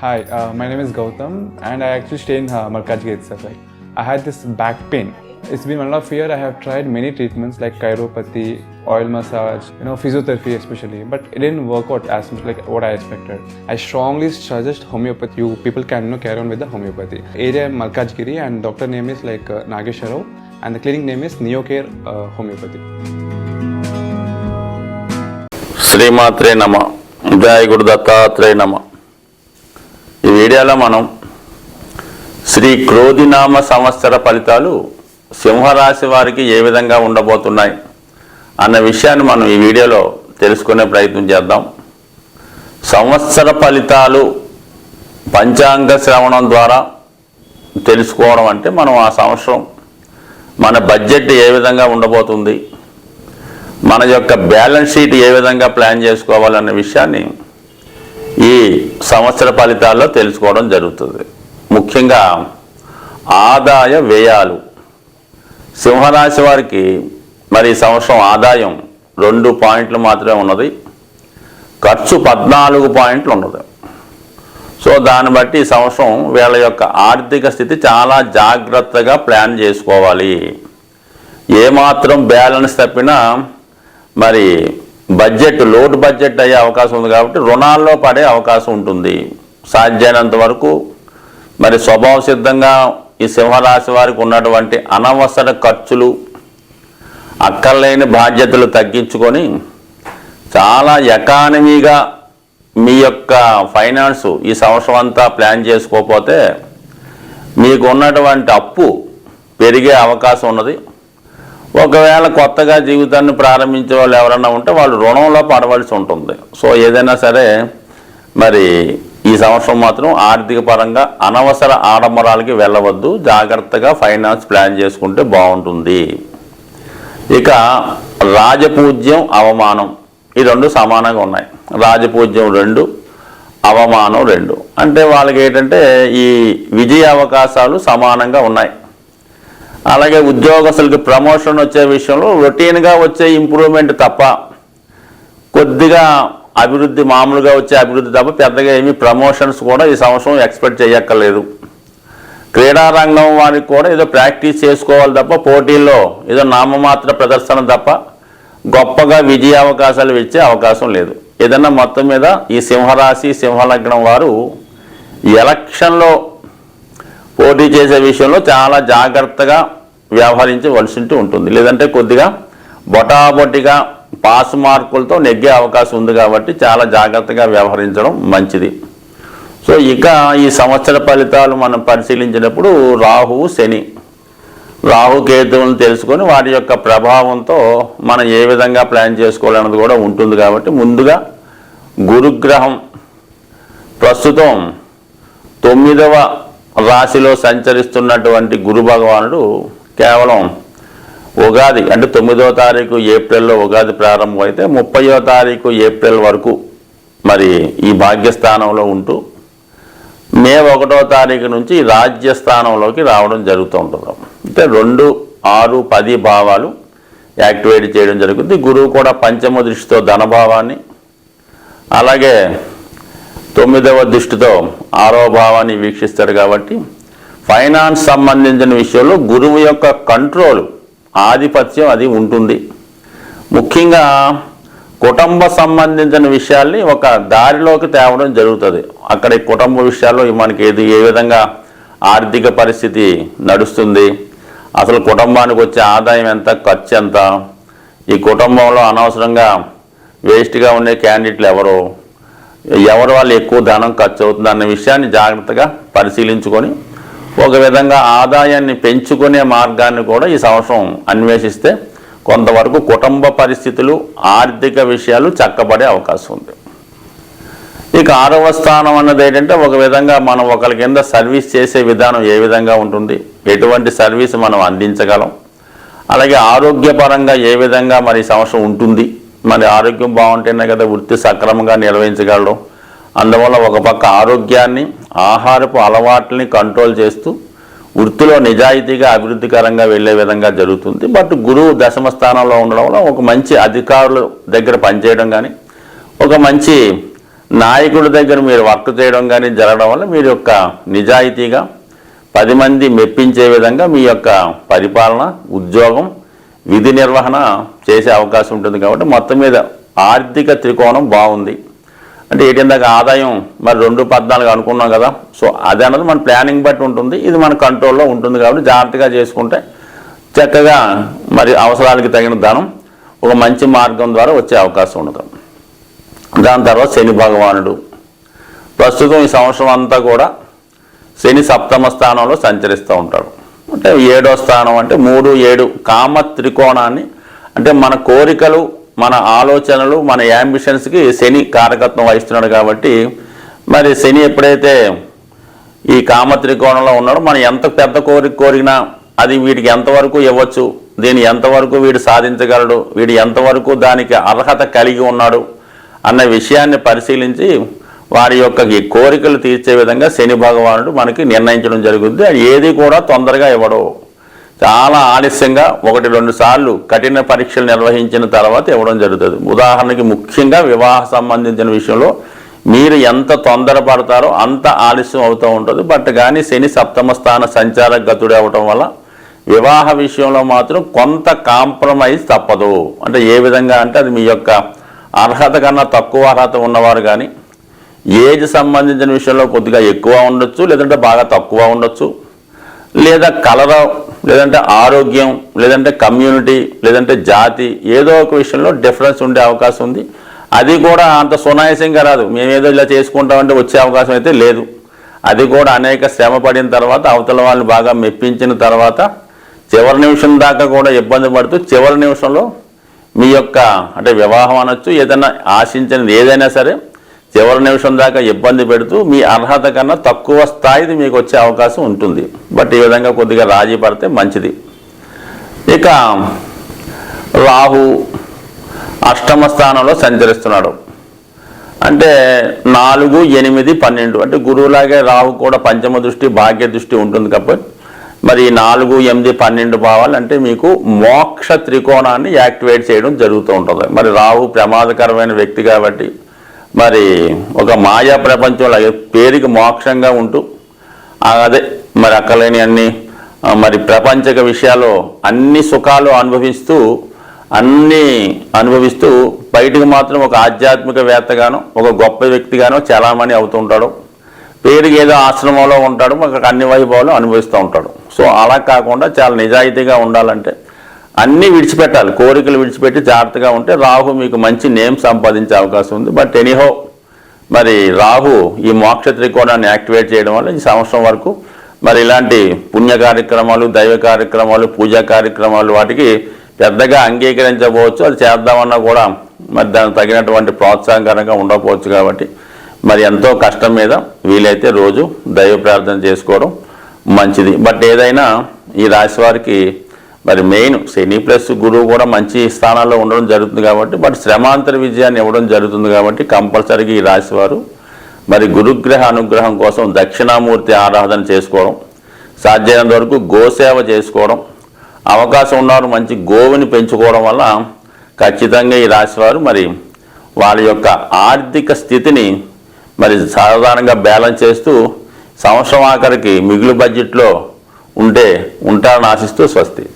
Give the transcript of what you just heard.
Hi, uh, my name is Gautam, and I actually stay in uh, Markajgi itself. Like, I had this back pain. It's been one of year. I have tried many treatments like chiropathy, oil massage, you know, physiotherapy especially, but it didn't work out as much like what I expected. I strongly suggest homeopathy. You people can you know, carry on with the homeopathy. Area Malkajgiri, and doctor name is like uh, Nagesharov, and the clinic name is Neocare uh, Homeopathy. శ్రీమాత్రే నమ జయ గురు దత్తాత్రేయ నమ ఈ వీడియోలో మనం శ్రీ క్రోధినామ సంవత్సర ఫలితాలు సింహరాశి వారికి ఏ విధంగా ఉండబోతున్నాయి అన్న విషయాన్ని మనం ఈ వీడియోలో తెలుసుకునే ప్రయత్నం చేద్దాం. సంవత్సర ఫలితాలు పంచాంగ శ్రవణం ద్వారా తెలుసుకోవడం అంటే మనం ఆ సంవత్సరం మన బడ్జెట్ ఏ విధంగా ఉండబోతుంది మన యొక్క బ్యాలెన్స్ షీట్ ఏ విధంగా ప్లాన్ చేసుకోవాలన్న విషయాన్ని ఈ సంవత్సర ఫలితాల్లో తెలుసుకోవడం జరుగుతుంది. ముఖ్యంగా ఆదాయ వ్యయాలు. సింహరాశి వారికి మరి సంవత్సరం ఆదాయం రెండు పాయింట్లు మాత్రమే ఉన్నది. ఖర్చు పద్నాలుగు పాయింట్లు ఉన్నది. సో దాన్ని బట్టి సంవత్సరం వీళ్ళ యొక్క ఆర్థిక స్థితి చాలా జాగ్రత్తగా ప్లాన్ చేసుకోవాలి. ఏమాత్రం బ్యాలెన్స్ తప్పినా మరి బడ్జెట్ లోటు బడ్జెట్ అయ్యే అవకాశం ఉంది కాబట్టి రుణాల్లో పడే అవకాశం ఉంటుంది. సాధ్యమైనంత వరకు మరి స్వభావ సిద్ధంగా ఈ సింహరాశి వారికి ఉన్నటువంటి అనవసర ఖర్చులు అక్కర్లేని బాధ్యతలు తగ్గించుకొని చాలా ఎకానమీగా మీ యొక్క ఫైనాన్స్ ఈ సంవత్సరం అంతా ప్లాన్ చేసుకోకపోతే మీకు ఉన్నటువంటి అప్పు పెరిగే అవకాశం ఉన్నది. ఒకవేళ కొత్తగా జీవితాన్ని ప్రారంభించే వాళ్ళు ఎవరైనా ఉంటే వాళ్ళు రుణంలో పడవలసి ఉంటుంది. సో ఏదైనా సరే మరి ఈ సంవత్సరం మాత్రం ఆర్థిక పరంగా అనవసర ఆడంబరాలకి వెళ్ళవద్దు. జాగ్రత్తగా ఫైనాన్స్ ప్లాన్ చేసుకుంటే బాగుంటుంది. ఇక రాజపూజ్యం అవమానం ఈ రెండు సమానంగా ఉన్నాయి. రాజపూజ్యం రెండు అవమానం రెండు. అంటే వాళ్ళకి ఏంటంటే ఈ విజయ అవకాశాలు సమానంగా ఉన్నాయి. అలాగే ఉద్యోగస్తులకి ప్రమోషన్ వచ్చే విషయంలో రొటీన్గా వచ్చే ఇంప్రూవ్మెంట్ తప్ప కొద్దిగా అభివృద్ధి మామూలుగా వచ్చే అభివృద్ధి తప్ప పెద్దగా ఏమీ ప్రమోషన్స్ కూడా ఈ సంవత్సరం ఎక్స్పెక్ట్ చేయక్కర్లేదు. క్రీడారంగం వారికి కూడా ఏదో ప్రాక్టీస్ చేసుకోవాలి తప్ప పోటీల్లో ఏదో నామమాత్ర ప్రదర్శన తప్ప గొప్పగా విజయ అవకాశాలు ఇచ్చే అవకాశం లేదు. ఏదన్నా మొత్తం మీద ఈ సింహరాశి సింహలగ్నం వారు ఎలక్షన్లో పోటీ చేసే విషయంలో చాలా జాగ్రత్తగా వ్యవహరించవలసి ఉంటుంది. లేదంటే కొద్దిగా బొటాబొటిగా పాస్ మార్కులతో నెగ్గే అవకాశం ఉంది కాబట్టి చాలా జాగ్రత్తగా వ్యవహరించడం మంచిది. సో ఇక ఈ సంవత్సర ఫలితాలు మనం పరిశీలించినప్పుడు రాహువు శని. రాహు కేతువులను తెలుసుకొని వాటి యొక్క ప్రభావంతో మనం ఏ విధంగా ప్లాన్ చేసుకోవాలన్నది కూడా ఉంటుంది కాబట్టి ముందుగా గురుగ్రహం. ప్రస్తుతం తొమ్మిదవ రాశిలో సంచరిస్తున్నటువంటి గురు భగవానుడు కేవలం ఉగాది అంటే తొమ్మిదవ తారీఖు ఏప్రిల్లో ఉగాది ప్రారంభం అయితే ముప్పయో తారీఖు ఏప్రిల్ వరకు మరి ఈ భాగ్యస్థానంలో ఉంటూ మే ఒకటో తారీఖు నుంచి రాజ్యస్థానంలోకి రావడం జరుగుతూ ఉంటుంది అంటే రెండు ఆరు పది భావాలు యాక్టివేట్ చేయడం జరుగుతుంది. గురువు కూడా పంచమ దృష్టితో ధనభావాన్ని అలాగే తొమ్మిదవ దృష్టితో ఆరో భావాన్ని వీక్షిస్తారు కాబట్టి ఫైనాన్స్ సంబంధించిన విషయంలో గురువు యొక్క కంట్రోల్ ఆధిపత్యం అది ఉంటుంది. ముఖ్యంగా కుటుంబ సంబంధించిన విషయాల్ని ఒక దారిలోకి తేవడం జరుగుతుంది. అక్కడ ఈ కుటుంబ విషయాల్లో మనకి ఏది ఏ విధంగా ఆర్థిక పరిస్థితి నడుస్తుంది అసలు కుటుంబానికి వచ్చే ఆదాయం ఎంత ఖర్చు ఎంత ఈ కుటుంబంలో అనవసరంగా వేస్ట్గా ఉండే క్యాండిడేట్లు ఎవరు ఎవరు వాళ్ళు ఎక్కువ ధనం ఖర్చు అవుతుంది అన్న విషయాన్ని జాగ్రత్తగా పరిశీలించుకొని ఒక విధంగా ఆదాయాన్ని పెంచుకునే మార్గాన్ని కూడా ఈ సంవత్సరం అన్వేషిస్తే కొంతవరకు కుటుంబ పరిస్థితులు ఆర్థిక విషయాలు చక్కబడే అవకాశం ఉంది. ఇక ఆరవ స్థానం అన్నది ఏంటంటే ఒక విధంగా మనం ఒకరి కింద సర్వీస్ చేసే విధానం ఏ విధంగా ఉంటుంది ఎటువంటి సర్వీస్ మనం అందించగలం అలాగే ఆరోగ్యపరంగా ఏ విధంగా మరి ఈ సంవత్సరం ఉంటుంది మరి ఆరోగ్యం బాగుంటేనే కదా వృత్తి సక్రమంగా నిర్వహించగలడం అందువల్ల ఒక పక్క ఆరోగ్యాన్ని ఆహారపు అలవాట్లని కంట్రోల్ చేస్తూ వృత్తిలో నిజాయితీగా అభివృద్ధికరంగా వెళ్ళే విధంగా జరుగుతుంది. బట్ గురువు దశమ స్థానంలో ఉండడం వల్ల ఒక మంచి అధికారుల దగ్గర పనిచేయడం కానీ ఒక మంచి నాయకుడి దగ్గర మీరు వర్క్ చేయడం కానీ జరగడం వల్ల మీరు యొక్క నిజాయితీగా పది మంది మెప్పించే విధంగా మీ యొక్క పరిపాలన ఉద్యోగం విధి నిర్వహణ చేసే అవకాశం ఉంటుంది కాబట్టి మొత్తం మీద ఆర్థిక త్రికోణం బాగుంది. అంటే ఏటీఎం దాకా ఆదాయం మరి రెండు పద్నాలుగు అనుకున్నాం కదా. సో అది అన్నది మన ప్లానింగ్ బట్టి ఉంటుంది. ఇది మన కంట్రోల్లో ఉంటుంది కాబట్టి జాగ్రత్తగా చేసుకుంటే చక్కగా మరి అవసరాలకి తగిన ధనం ఒక మంచి మార్గం ద్వారా వచ్చే అవకాశం ఉంటుంది. దాని తర్వాత శని భగవానుడు. ప్రస్తుతం ఈ సంవత్సరం అంతా కూడా శని సప్తమ స్థానంలో సంచరిస్తూ ఉంటాడు. అంటే ఏడో స్థానం అంటే మూడు ఏడు కామ త్రికోణాన్ని అంటే మన కోరికలు మన ఆలోచనలు మన యాంబిషన్స్కి శని కారకత్వం వహిస్తున్నాడు కాబట్టి మరి శని ఎప్పుడైతే ఈ కామ త్రికోణంలో ఉన్నాడో మనం ఎంత పెద్ద కోరిక కోరినా అది వీడికి ఎంతవరకు ఇవ్వచ్చు దీన్ని ఎంతవరకు వీడు సాధించగలడు వీడు ఎంతవరకు దానికి అర్హత కలిగి ఉన్నాడు అన్న విషయాన్ని పరిశీలించి వారి యొక్క ఈ కోరికలు తీర్చే విధంగా శని భగవానుడు మనకి నిర్ణయించడం జరుగుద్ది. అది ఏది కూడా తొందరగా ఇవ్వడు. చాలా ఆలస్యంగా ఒకటి రెండు సార్లు కఠిన పరీక్షలు నిర్వహించిన తర్వాత ఇవ్వడం జరుగుతుంది. ఉదాహరణకి ముఖ్యంగా వివాహ సంబంధించిన విషయంలో మీరు ఎంత తొందరపడతారో అంత ఆలస్యం అవుతూ ఉంటుంది. బట్ కానీ శని సప్తమ స్థాన సంచార గతుడు అవ్వటం వల్ల వివాహ విషయంలో మాత్రం కొంత కాంప్రమైజ్ తప్పదు. అంటే ఏ విధంగా అంటే అది మీ యొక్క అర్హత కన్నా తక్కువ అర్హత ఉన్నవారు కానీ ఏజ్ సంబంధించిన విషయంలో కొద్దిగా ఎక్కువ ఉండొచ్చు లేదంటే బాగా తక్కువ ఉండొచ్చు. లేదా కలరం లేదంటే ఆరోగ్యం లేదంటే కమ్యూనిటీ లేదంటే జాతి ఏదో ఒక విషయంలో డిఫరెన్స్ ఉండే అవకాశం ఉంది. అది కూడా అంత సునాయాసంగా రాదు. మేమేదో ఇలా చేసుకుంటామంటే వచ్చే అవకాశం అయితే లేదు. అది కూడా అనేక శ్రమ పడిన తర్వాత అవతల వాళ్ళని బాగా మెప్పించిన తర్వాత చివరి నిమిషం దాకా కూడా ఇబ్బంది పడుతూ చివరి నిమిషంలో మీ యొక్క అంటే వివాహం అనొచ్చు ఏదైనా ఆశించినది ఏదైనా సరే చివరి నిమిషం దాకా ఇబ్బంది పెడుతూ మీ అర్హత కన్నా తక్కువ స్థాయిది మీకు వచ్చే అవకాశం ఉంటుంది. బట్ ఈ విధంగా కొద్దిగా రాజీ పడితే మంచిది. ఇక రాహు అష్టమ స్థానంలో సంచరిస్తున్నాడు. అంటే నాలుగు ఎనిమిది పన్నెండు. అంటే గురువులాగే రాహు కూడా పంచమ దృష్టి భాగ్య దృష్టి ఉంటుంది కాబట్టి మరి నాలుగు ఎనిమిది పన్నెండు భావాలంటే మీకు మోక్ష త్రికోణాన్ని యాక్టివేట్ చేయడం జరుగుతూ ఉంటుంది. మరి రాహు ప్రమాదకరమైన వ్యక్తి కాబట్టి మరి ఒక మాయా ప్రపంచంలో పేరుకి మోక్షంగా ఉంటూ అదే మరి అక్కలేని అన్ని మరి ప్రపంచక విషయాలు అన్ని సుఖాలు అనుభవిస్తూ అన్నీ అనుభవిస్తూ బయటికి మాత్రం ఒక ఆధ్యాత్మికవేత్తగాను ఒక గొప్ప వ్యక్తిగానో చాలామంది అవుతుంటాడు పేరుకి ఏదో ఆశ్రమంలో ఉంటాడు మాకు అన్ని వైభవాలు అనుభవిస్తూ ఉంటాడు. సో అలా కాకుండా చాలా నిజాయితీగా ఉండాలంటే అన్నీ విడిచిపెట్టాలి. కోరికలు విడిచిపెట్టి జాగ్రత్తగా ఉంటే రాహు మీకు మంచి నేమ్ సంపాదించే అవకాశం ఉంది. బట్ ఎనీహో మరి రాహు ఈ మోక్ష త్రికోణాన్ని యాక్టివేట్ చేయడం వల్ల ఈ సంవత్సరం వరకు మరి ఇలాంటి పుణ్య కార్యక్రమాలు దైవ కార్యక్రమాలు పూజా కార్యక్రమాలు వాటికి పెద్దగా అంగీకరించకపోవచ్చు అది చేద్దామన్నా కూడా మరి దానికి తగినటువంటి ప్రోత్సాహకరంగా ఉండకపోవచ్చు కాబట్టి మరి ఎంతో కష్టం మీద వీలైతే రోజు దైవ ప్రార్థన చేసుకోవడం మంచిది. బట్ ఏదైనా ఈ రాశి వారికి మరి మెయిన్ శని ప్లస్ గురువు కూడా మంచి స్థానాల్లో ఉండడం జరుగుతుంది కాబట్టి బట్ శ్రమాంతర విజయాన్ని ఇవ్వడం జరుగుతుంది కాబట్టి కంపల్సరీగా ఈ రాశివారు మరి గురుగ్రహ అనుగ్రహం కోసం దక్షిణామూర్తి ఆరాధన చేసుకోవడం సాధ్యమైనంత వరకు గోసేవ చేసుకోవడం అవకాశం ఉన్నవారు మంచి గోవుని పెంచుకోవడం వల్ల ఖచ్చితంగా ఈ రాశివారు మరి వాళ్ళ యొక్క ఆర్థిక స్థితిని మరి సాధారణంగా బ్యాలెన్స్ చేస్తూ సంవత్సరం ఆఖరికి మిగులు బడ్జెట్లో ఉంటే ఉంటారని ఆశిస్తూ స్వస్తి.